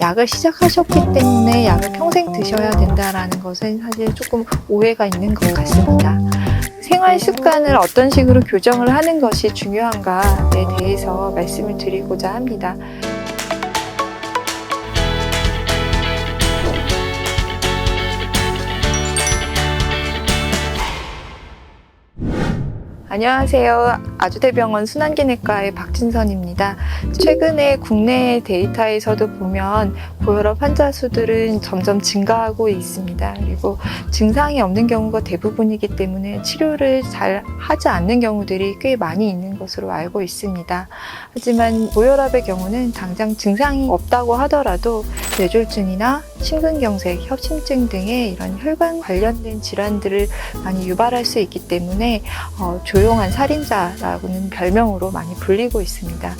약을 시작하셨기 때문에 약을 평생 드셔야 된다라는 것은 사실 조금 오해가 있는 것 같습니다. 생활 습관을 어떤 식으로 교정을 하는 것이 중요한가에 대해서 말씀을 드리고자 합니다. 안녕하세요. 아주대병원 순환기내과의 박진선입니다. 최근에 국내 데이터에서도 보면 고혈압 환자 수들은 점점 증가하고 있습니다. 그리고 증상이 없는 경우가 대부분이기 때문에 치료를 잘 하지 않는 경우들이 꽤 많이 있는 것으로 알고 있습니다. 하지만 고혈압의 경우는 당장 증상이 없다고 하더라도 뇌졸중이나 심근경색, 협심증 등의 이런 혈관 관련된 질환들을 많이 유발할 수 있기 때문에 어, 조용한 살인자 라고는 별명으로 많이 불리고 있습니다.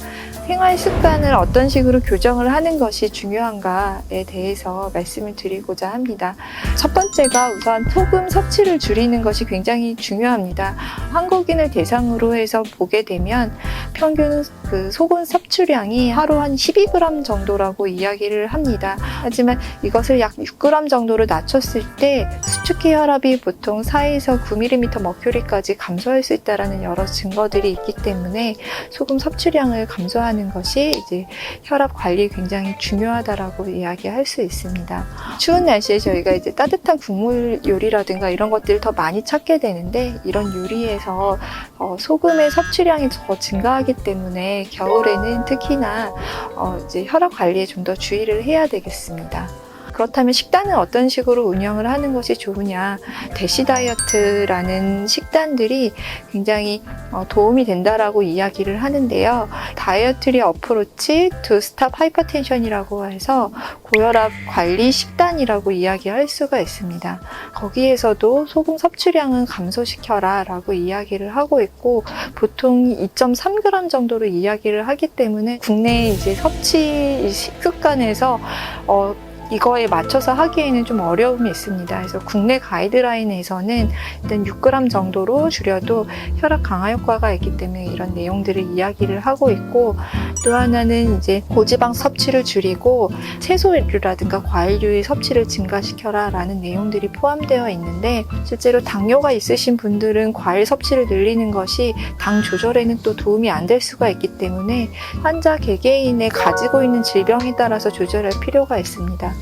생활 습관을 어떤 식으로 교정을 하는 것이 중요한가에 대해서 말씀을 드리고자 합니다. 첫 번째가 우선 소금 섭취를 줄이는 것이 굉장히 중요합니다. 한국인을 대상으로 해서 보게 되면 평균 그 소금 섭취량이 하루 한 12g 정도라고 이야기를 합니다. 하지만 이것을 약 6g 정도로 낮췄을 때 수축기 혈압이 보통 4에서 9mm 머큐리까지 감소할 수 있다는 여러 증거들이 있기 때문에 소금 섭취량을 감소하는 것이 이제 혈압 관리에 굉장히 중요하다라고 이야기할 수 있습니다. 추운 날씨에 저희가 이제 따뜻한 국물 요리라든가 이런 것들을 더 많이 찾게 되는데 이런 요리에서 어, 소금의 섭취량이 더 증가하기 때문에 겨울에는 특히나 어, 이제 혈압 관리에 좀 더 주의를 해야 되겠습니다. 그렇다면 식단은 어떤 식으로 운영을 하는 것이 좋으냐? 대시 다이어트라는 식단들이 굉장히 어, 도움이 된다라고 이야기를 하는데요. 다이어트리 어프로치 투 스탑 하이퍼텐션이라고 해서 고혈압 관리 식단이라고 이야기할 수가 있습니다. 거기에서도 소금 섭취량은 감소시켜라 라고 이야기를 하고 있고 보통 2.3g 정도로 이야기를 하기 때문에 국내 이제 섭취 습관에서 어, 이거에 맞춰서 하기에는 좀 어려움이 있습니다. 그래서 국내 가이드라인에서는 일단 6g 정도로 줄여도 혈압 강화 효과가 있기 때문에 이런 내용들을 이야기를 하고 있고 또 하나는 이제 고지방 섭취를 줄이고 채소류라든가 과일류의 섭취를 증가시켜라 라는 내용들이 포함되어 있는데 실제로 당뇨가 있으신 분들은 과일 섭취를 늘리는 것이 당 조절에는 또 도움이 안 될 수가 있기 때문에 환자 개개인의 가지고 있는 질병에 따라서 조절할 필요가 있습니다.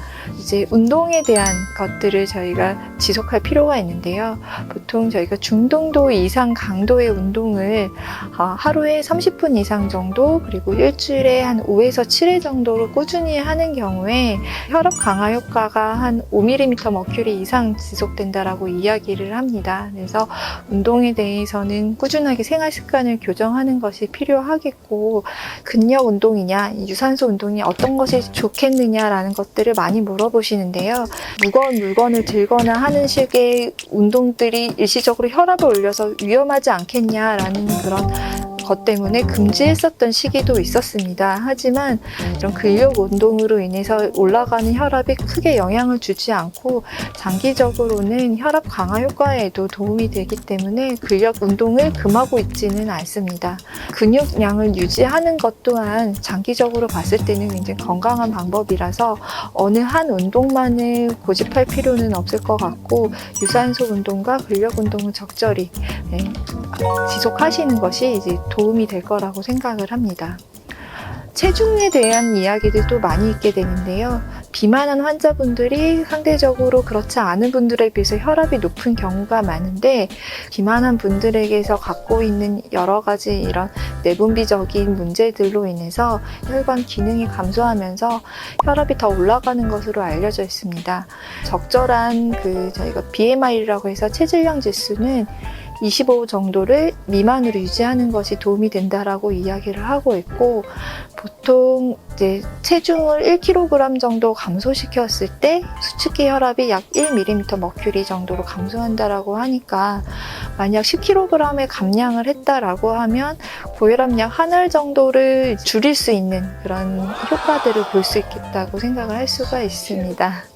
이제 운동에 대한 것들을 저희가 지속할 필요가 있는데요. 보통 저희가 중등도 이상 강도의 운동을 어, 하루에 30분 이상 정도 그리고 일주일에 한 5에서 7회 정도로 꾸준히 하는 경우에 혈압 강화 효과가 한 5mm 머큐리 이상 지속된다라고 이야기를 합니다. 그래서 운동에 대해서는 꾸준하게 생활 습관을 교정하는 것이 필요하겠고 근력 운동이냐 유산소 운동이 어떤 것이 좋겠느냐라는 것들을 많이 물어보 시는데요. 무거운 물건을 들거나 하는 식의 운동들이 일시적으로 혈압을 올려서 위험하지 않겠냐라는 그런 것 때문에 금지했었던 시기도 있었습니다. 하지만 이런 근력 운동으로 인해서 올라가는 혈압이 크게 영향을 주지 않고 장기적으로는 혈압 강화 효과에도 도움이 되기 때문에 근력 운동을 금하고 있지는 않습니다. 근육량을 유지하는 것 또한 장기적으로 봤을 때는 굉장히 건강한 방법이라서 어느 한 운동만을 고집할 필요는 없을 것 같고 유산소 운동과 근력 운동을 적절히 네, 지속하시는 것이 이제 도움이 될 거라고 생각을 합니다. 체중에 대한 이야기들도 많이 있게 되는데요. 비만한 환자분들이 상대적으로 그렇지 않은 분들에 비해서 혈압이 높은 경우가 많은데 비만한 분들에게서 갖고 있는 여러 가지 이런 내분비적인 문제들로 인해서 혈관 기능이 감소하면서 혈압이 더 올라가는 것으로 알려져 있습니다. 적절한 그 저희가 BMI라고 해서 체질량 지수는 25 정도를 미만으로 유지하는 것이 도움이 된다라고 이야기를 하고 있고 보통 이제 체중을 1kg 정도 감소시켰을 때 수축기 혈압이 약 1mm 머큐리 정도로 감소한다라고 하니까 만약 10kg의 감량을 했다라고 하면 고혈압약 한 알 정도를 줄일 수 있는 그런 효과들을 볼 수 있겠다고 생각을 할 수가 있습니다.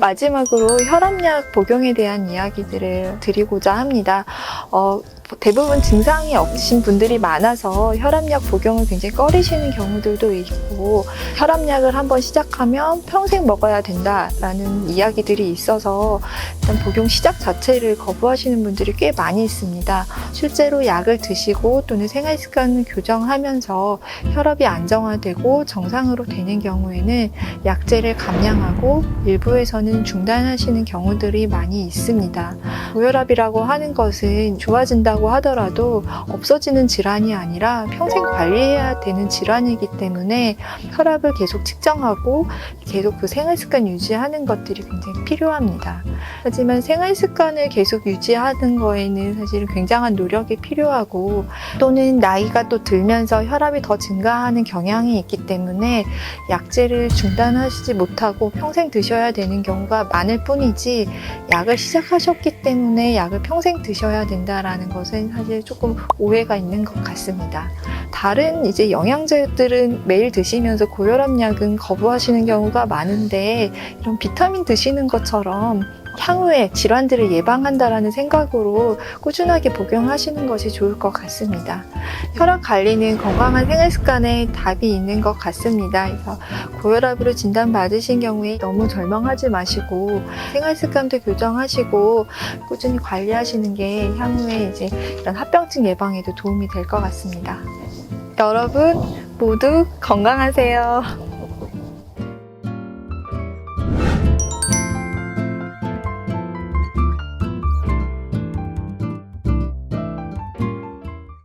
마지막으로 혈압약 복용에 대한 이야기들을 드리고자 합니다. 어, 대부분 증상이 없으신 분들이 많아서 혈압약 복용을 굉장히 꺼리시는 경우들도 있고 혈압약을 한번 시작하면 평생 먹어야 된다라는 이야기들이 있어서 일단 복용 시작 자체를 거부하시는 분들이 꽤 많이 있습니다. 실제로 약을 드시고 또는 생활 습관을 교정하면서 혈압이 안정화되고 정상으로 되는 경우에는 약제를 감량하고 일부에서는 중단하시는 경우들이 많이 있습니다. 고혈압이라고 하는 것은 좋아진다고 하더라도 없어지는 질환이 아니라 평생 관리해야 되는 질환이기 때문에 혈압을 계속 측정하고 계속 그 생활 습관 유지하는 것들이 굉장히 필요합니다. 하지만 생활 습관을 계속 유지하는 거에는 사실 굉장한 노력이 필요하고 또는 나이가 또 들면서 혈압이 더 증가하는 경향이 있기 때문에 약제를 중단하시지 못하고 평생 드셔야 되는 경우가 많을 뿐이지 약을 시작하셨기 때문에 약을 평생 드셔야 된다라는 것은 사실 조금 오해가 있는 것 같습니다. 다른 이제 영양제들은 매일 드시면서 고혈압 약은 거부하시는 경우가 많은데 이런 비타민 드시는 것처럼 향후에 질환들을 예방한다라는 생각으로 꾸준하게 복용하시는 것이 좋을 것 같습니다. 혈압 관리는 건강한 생활 습관에 답이 있는 것 같습니다. 그래서 고혈압으로 진단받으신 경우에 너무 절망하지 마시고 생활 습관도 교정하시고 꾸준히 관리하시는 게 향후에 이제 이런 합병증 예방에도 도움이 될 것 같습니다. 여러분 모두 건강하세요.